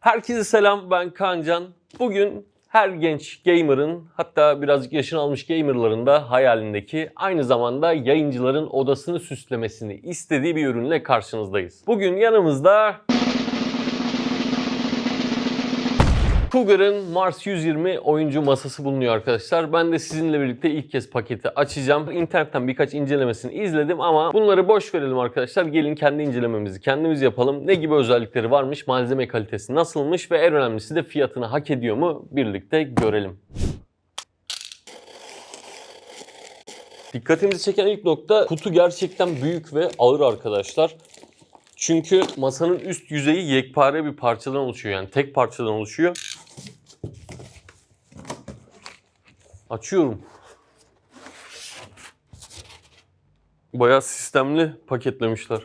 Herkese selam ben Kancan. Bugün her genç gamer'ın hatta birazcık yaşını almış gamer'ların da hayalindeki aynı zamanda yayıncıların odasını süslemesini istediği bir ürünle karşınızdayız. Bugün yanımızda Cougar'ın Mars 120 oyuncu masası bulunuyor arkadaşlar. Ben de sizinle birlikte ilk kez paketi açacağım. İnternetten birkaç incelemesini izledim ama bunları boş verelim arkadaşlar. Gelin kendi incelememizi kendimiz yapalım. Ne gibi özellikleri varmış, malzeme kalitesi nasılmış ve en önemlisi de fiyatını hak ediyor mu birlikte görelim. Dikkatimizi çeken ilk nokta kutu gerçekten büyük ve ağır arkadaşlar. Çünkü masanın üst yüzeyi yekpare bir parçadan oluşuyor. Yani tek parçadan oluşuyor. Açıyorum. Bayağı sistemli paketlemişler.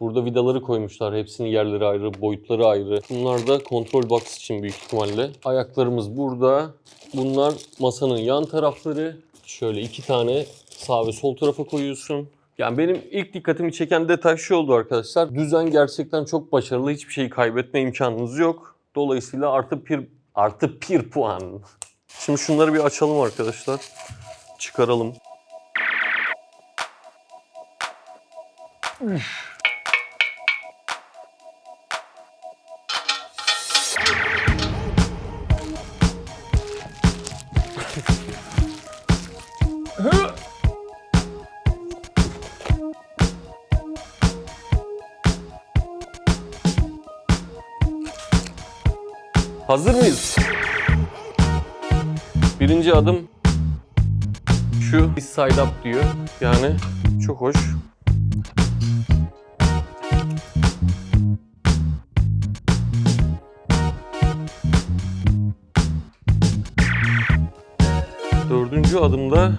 Burada vidaları koymuşlar. Hepsinin yerleri ayrı, boyutları ayrı. Bunlar da kontrol box için büyük ihtimalle. Ayaklarımız burada. Bunlar masanın yan tarafları. Şöyle iki tane sağ ve sol tarafa koyuyorsun. Yani benim ilk dikkatimi çeken detay şu oldu arkadaşlar. Düzen gerçekten çok başarılı. Hiçbir şeyi kaybetme imkanınız yok. Dolayısıyla artı bir artı bir puan. Şimdi şunları bir açalım arkadaşlar. Çıkaralım. Hazır mıyız? Birinci adım şu side up diyor. Yani çok hoş. Dördüncü adımda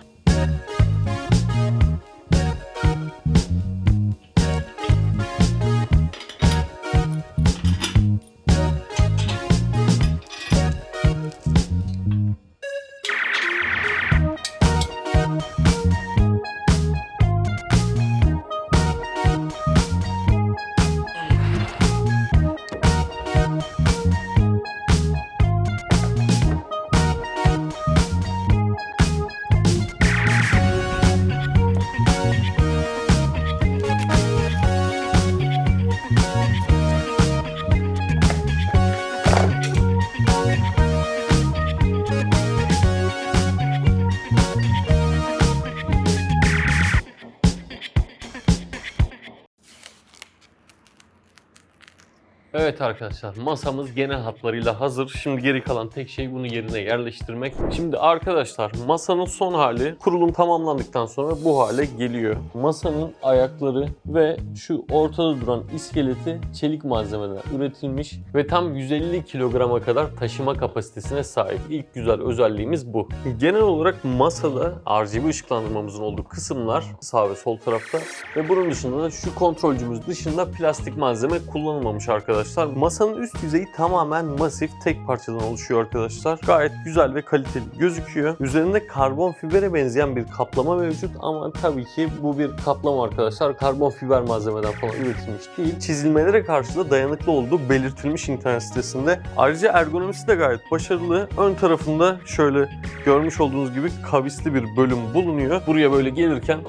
Evet arkadaşlar masamız genel hatlarıyla hazır. Şimdi geri kalan tek şey bunu yerine yerleştirmek. Şimdi arkadaşlar masanın son hali kurulum tamamlandıktan sonra bu hale geliyor. Masanın ayakları ve şu ortada duran iskeleti çelik malzemeden üretilmiş ve tam 150 kilograma kadar taşıma kapasitesine sahip. İlk güzel özelliğimiz bu. Genel olarak masada RGB ışıklandırmamızın olduğu kısımlar sağ ve sol tarafta ve bunun dışında da şu kontrolcümüz dışında plastik malzeme kullanılmamış arkadaşlar. Masanın üst yüzeyi tamamen masif tek parçadan oluşuyor arkadaşlar. Gayet güzel ve kaliteli gözüküyor. Üzerinde karbon fibere benzeyen bir kaplama mevcut ama tabii ki bu bir kaplama arkadaşlar. Karbon fiber malzemeden falan üretilmiş değil. Çizilmelere karşı da dayanıklı olduğu belirtilmiş internet sitesinde. Ayrıca ergonomisi de gayet başarılı. Ön tarafında şöyle görmüş olduğunuz gibi kavisli bir bölüm bulunuyor. Buraya böyle gelirken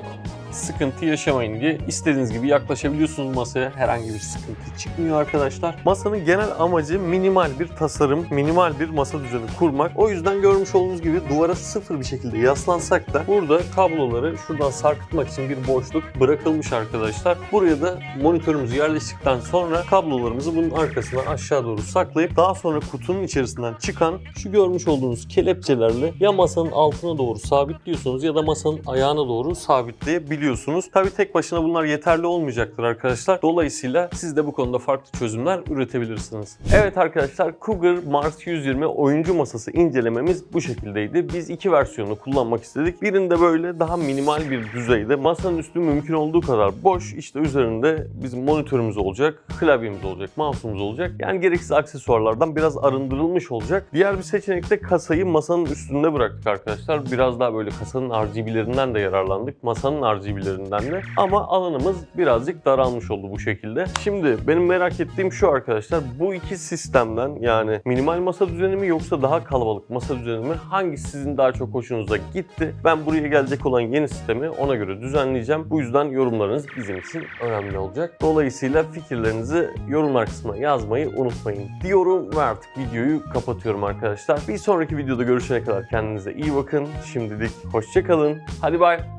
sıkıntı yaşamayın diye istediğiniz gibi yaklaşabiliyorsunuz masaya. Herhangi bir sıkıntı çıkmıyor arkadaşlar. Masanın genel amacı minimal bir tasarım, minimal bir masa düzeni kurmak. O yüzden görmüş olduğunuz gibi duvara sıfır bir şekilde yaslansak da burada kabloları şuradan sarkıtmak için bir boşluk bırakılmış arkadaşlar. Buraya da monitörümüzü yerleştirdikten sonra kablolarımızı bunun arkasına aşağı doğru saklayıp daha sonra kutunun içerisinden çıkan şu görmüş olduğunuz kelepçelerle ya masanın altına doğru sabitliyorsunuz ya da masanın ayağına doğru sabitleyebiliyorsunuz. Tabii tek başına bunlar yeterli olmayacaktır arkadaşlar. Dolayısıyla siz de bu konuda farklı çözümler üretebilirsiniz. Evet arkadaşlar Cougar Mars 120 oyuncu masası incelememiz bu şekildeydi. Biz iki versiyonu kullanmak istedik. Birinde böyle daha minimal bir düzeyde masanın üstü mümkün olduğu kadar boş. İşte üzerinde bizim monitörümüz olacak, klavyemiz olacak, mouse'umuz olacak. Yani gereksiz aksesuarlardan biraz arındırılmış olacak. Diğer bir seçenekte kasayı masanın üstünde bıraktık arkadaşlar. Biraz daha böyle kasanın RGB'lerinden de yararlandık. Masanın RGB gibilerinden de. Ama alanımız birazcık daralmış oldu bu şekilde. Şimdi benim merak ettiğim şu arkadaşlar. Bu iki sistemden yani minimal masa düzeni mi yoksa daha kalabalık masa düzeni mi? Hangisi sizin daha çok hoşunuza gitti? Ben buraya gelecek olan yeni sistemi ona göre düzenleyeceğim. Bu yüzden yorumlarınız bizim için önemli olacak. Dolayısıyla fikirlerinizi yorumlar kısmına yazmayı unutmayın diyorum ve artık videoyu kapatıyorum arkadaşlar. Bir sonraki videoda görüşene kadar kendinize iyi bakın. Şimdilik hoşçakalın. Hadi bay.